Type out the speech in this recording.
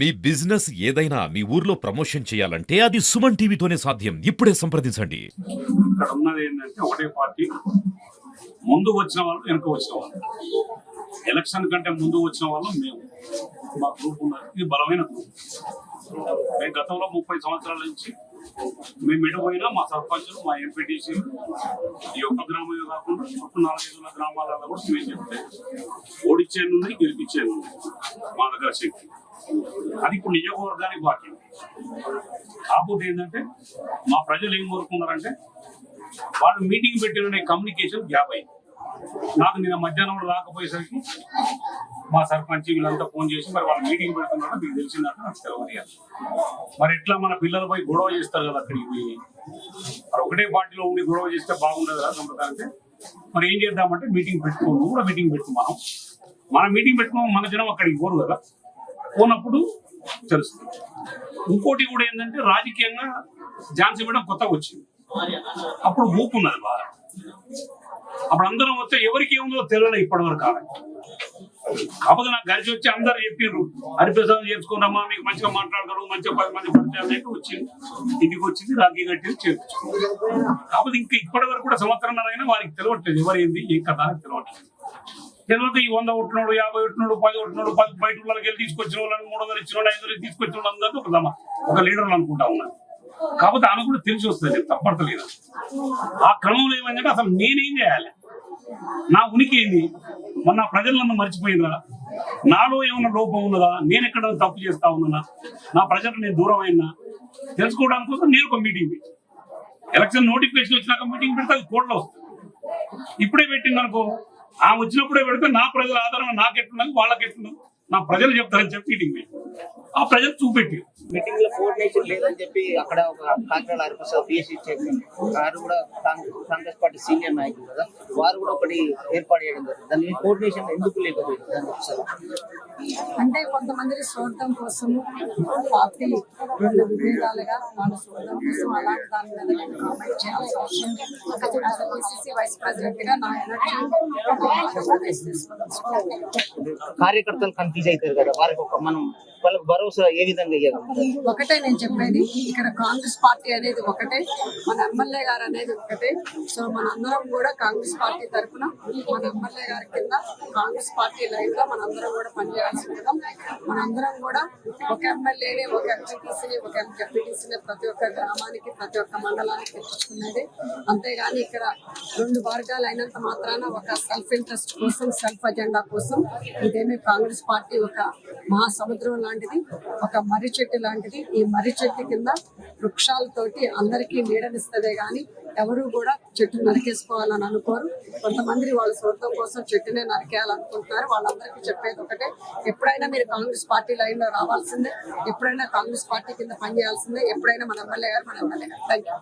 మీ business ఏదైనా మీ ఊర్లో promotion చేయాలంటే అది సుమన్ టీవీతోనే సాధ్యం. ఇప్పుడే సంప్రదించండి. ఇక్కడ ఉన్నది ఏంటంటే ఒకటే పార్టీ. ముందు వచ్చిన వాళ్ళు వెనక వచ్చిన వాళ్ళు. ఎలక్షన్ కంటే ముందు వచ్చిన వాళ్ళు మేము. మా గ్రూప్ ఉన్నది. ఇది బలమైన గ్రూప్. మేము గతంలో ముప్పై సంవత్సరాల నుంచి మేము ఎడిపోయినా మా సర్పంచులు మా ఎంపీటీసీ ఈ ఒక్క గ్రామమే కాకుండా చుట్టూ నాలుగైదు గ్రామాలలో కూడా మేము చెప్తే. ఓడిచ్చేది ఉంది గెలిపించేది ఉంది మా దగ్గర శక్తి అది ఇప్పుడు నియోజకవర్గానికి బాకీ కాకపోతే ఏంటంటే మా ప్రజలు ఏం కోరుకున్నారంటే వాళ్ళు మీటింగ్ పెట్టిన కమ్యూనికేషన్ గ్యాప్ అయింది. నాకు నిన్న మధ్యాహ్నం రాకపోయేసరికి మా సర్పంచ్ వీళ్ళంతా ఫోన్ చేసి మరి వాళ్ళు మీటింగ్ పెడుతున్నారో మీకు తెలిసిందంటే నాకు తెలియదు మరి ఎట్లా మన పిల్లలపై గొడవ చేస్తారు కదా అక్కడికి పోయి? మరి ఒకటే పార్టీలో ఉండి గొడవ చేస్తే బాగుండదు కదా అంటే మరి ఏం చేద్దామంటే మీటింగ్ పెట్టుకో కూడా మీటింగ్ పెట్టు మనం. మనం మీటింగ్ పెట్టుకో మన జనం అక్కడికి పోరు కదా. పోనప్పుడు తెలుస్తుంది. ఇంకోటి కూడా ఏంటంటే రాజకీయంగా ఝాన్సీ మేడం కొత్తగా వచ్చింది. అప్పుడు ఊపు ఉన్నది బాగా. అప్పుడు అందరం వస్తే ఎవరికి ఏముందో తెలియలే ఇప్పటి వరకు కాకపోతే నాకు కలిసి వచ్చి అందరు చెప్పారు హరిప్రసాద్ చేసుకున్నామా మీకు మంచిగా మాట్లాడగలరు మంచిగా పది మంది పరిచయాలు అయితే వచ్చింది. ఇంటికి వచ్చింది రాఖీ కట్టి చేర్చుకున్నాం కాకపోతే ఇంకా ఇప్పటి వరకు కూడా సంవత్సరం అయినా వారికి తెలియట్లేదు ఎవరైంది ఏ కథ అని తెలియట్లేదు. తెలియదు ఈ వంద ఒట్టినోడు యాభై ఒట్టినోడు పది ఒట్టినోడు పది బయట వాళ్ళకి వెళ్ళి తీసుకొచ్చిన వాళ్ళని మూడు వందలు ఇచ్చిన వాళ్ళు ఐదు వందలు తీసుకొచ్చిన వాళ్ళు ఒక దమ ఒక లీడర్లు అనుకుంటా ఉన్నారు కాకపోతే ఆమె కూడా తెలిసి వస్తుంది తప్పడతలేదు. ఆ క్రమంలో ఏమైందంటే అసలు నేనేం చేయాలి? నా ఉనికి ఏంది? మొన్న ప్రజలు నన్ను నాలో ఏమైనా లోపం ఉన్నదా? నేను ఎక్కడ తప్పు చేస్తా ఉన్నానా? నా ప్రజలకు నేను దూరం అయినా? తెలుసుకోవడానికి కోసం నేను ఒక మీటింగ్ పెట్టి ఎలక్షన్ నోటిఫికేషన్ వచ్చినాక మీటింగ్ పెడితే అది కోర్టులో వస్తుంది. ఇప్పుడే పెట్టింది అనుకో ఆ వచ్చినప్పుడే పెడితే నా ప్రజల ఆధారం నాకు ఎట్లున్నది వాళ్ళకి ఎట్లున్నది నా ప్రజలు చెప్తారని చెప్పి మీటింగ్ ఆ ప్రజలు చూపెట్టి మీటింగ్లో కోఆర్డినేషన్ లేదని చెప్పి అక్కడ ఒక కాకినాడ హరిప్రసాద్ పిఎస్సీ చైర్మన్ వారు కూడా కాంగ్రెస్ పార్టీ సీనియర్ నాయకులు కదా వారు కూడా ఒకటి ఏర్పాటు చేయడం జరిగింది. దాని కోఆర్డినేషన్ ఎందుకు లేకపోయింది? దాన్ని ఒకసారి అంటే కొంతమంది స్వార్థం కోసం పార్టీ రెండు విభేదాలుగా వాళ్ళ స్వార్థం కోసం అలాంటి దాని మీద కామెంట్ చేయాల్సి వస్తుంది పిసిసి వైస్ ప్రెసిడెంట్గా నా ఎనర్జీ కార్యకర్తలు కన్ఫ్యూజ్ అవుతారు కదా వారికి ఒక మనం వాళ్ళకి భరోసా ఏ విధంగా ఒకటే నేను చెప్పేది ఇక్కడ కాంగ్రెస్ పార్టీ అనేది ఒకటే మన ఎమ్మెల్యే గారు అనేది ఒకటే. సో మన అందరం కూడా కాంగ్రెస్ పార్టీ తరఫున మన ఎమ్మెల్యే గారి కింద కాంగ్రెస్ పార్టీ లైన్లో మనందరం కూడా పనిచేయాల్సి ఉంటాం మనందరం కూడా ఒక ఎమ్మెల్యేని ఒక ఎంపీటీసీని ఒక ఎంపీటీసీని ప్రతి ఒక్క గ్రామానికి ప్రతి ఒక్క మండలానికి వస్తున్నది అంతేగాని ఇక్కడ రెండు వర్గాలు అయినంత మాత్రాన ఒక సెల్ఫ్ ఇంట్రెస్ట్ కోసం సెల్ఫ్ అజెండా కోసం ఇదేమి కాంగ్రెస్ పార్టీ ఒక మహాసముద్రం లాంటిది ఒక మర్రి చెట్టు లాంటిది. ఈ మర్రి చెట్టు కింద వృక్షాలతోటి అందరికీ నీడనిస్తదే గాని ఎవరు కూడా చెట్టు నరికేసుకోవాలని అనుకోరు. కొంతమంది వాళ్ళ స్వార్థం కోసం చెట్టునే నరికేయాలనుకుంటున్నారు. వాళ్ళందరికీ చెప్పేది ఒకటే ఎప్పుడైనా మీరు కాంగ్రెస్ పార్టీ లైన్లో రావాల్సిందే ఎప్పుడైనా కాంగ్రెస్ పార్టీ కింద పనిచేయాల్సిందే ఎప్పుడైనా మన ఎమ్మెల్యే గారు మన ఎమ్మెల్యే గారు. Thank you